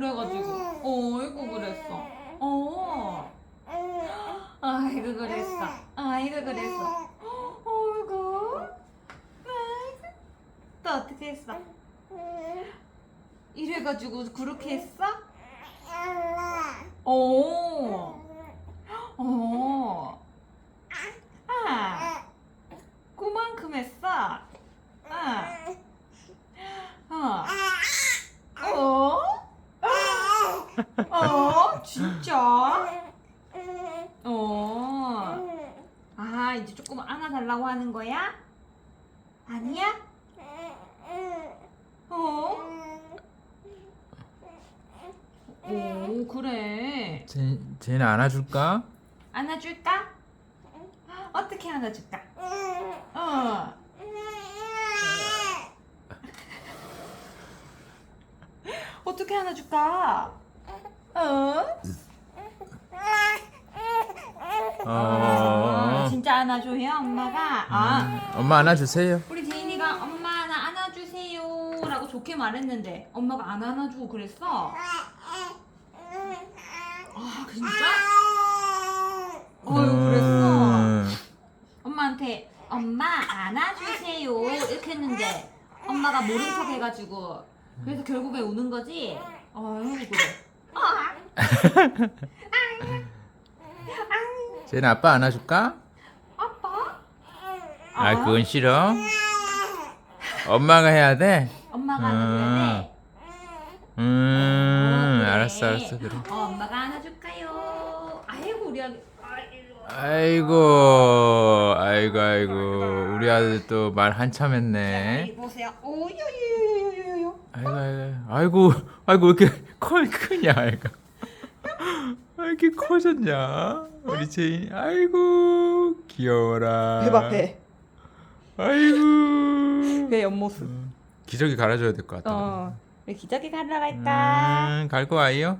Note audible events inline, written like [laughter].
그래가지고. 어이구 그랬어. 어. 아이고 그랬어. 아이고 그랬어. 어이구 또 어떻게 했어? 이래가지고 그렇게 했어? 오 어. 아, 그만큼 했어. 아, 어. 어? 어? 진짜? 어. 아, 이제 조금 안아달라고 하는 거야? 아니야? 어? 오, 그래. 제, 쟤는 안아줄까? 안아줄까? 어떻게 안아줄까? 어. [laughs] 어떻게 안아줄까? 어? 아, 어. 진짜 안아줘요, 엄마가? 아, 음, 엄마 안아주세요. 우리 제인이가 엄마 나 안아주세요 라고 좋게 말했는데 엄마가 안 안아주고 그랬어? 아, 진짜? 그랬어. 음, 엄마한테 엄마 안아주세요 이렇게 했는데 엄마가 모른 척 해가지고 그래서 결국에 우는 거지? 어휴 그래 아, 쟤는 아빠 안아줄까? 아빠? 아, 그건 싫어. 엄마가 해야 돼. 엄마가 안아줘야 돼? 음, 어, 그래. 알았어, 알았어, 그래. 어, 엄마가 안아줄까요? 아이고 우리 아기 아이고, 아이고, 아이고, 우리 아들 또 말 한참 했네. 보세요 아이고, 아이고, 아이고, 아이고, 왜 이렇게 [laughs] 커, 크냐, 아이고. 왜 이렇게 커졌냐? 우리 제인이, 아이고, 귀여워라. 아이고. 배 옆모습 기저귀 갈아줘야 될 것 같다. 어 우리 기저귀 갈러 갈까? 음, 갈거 아이요?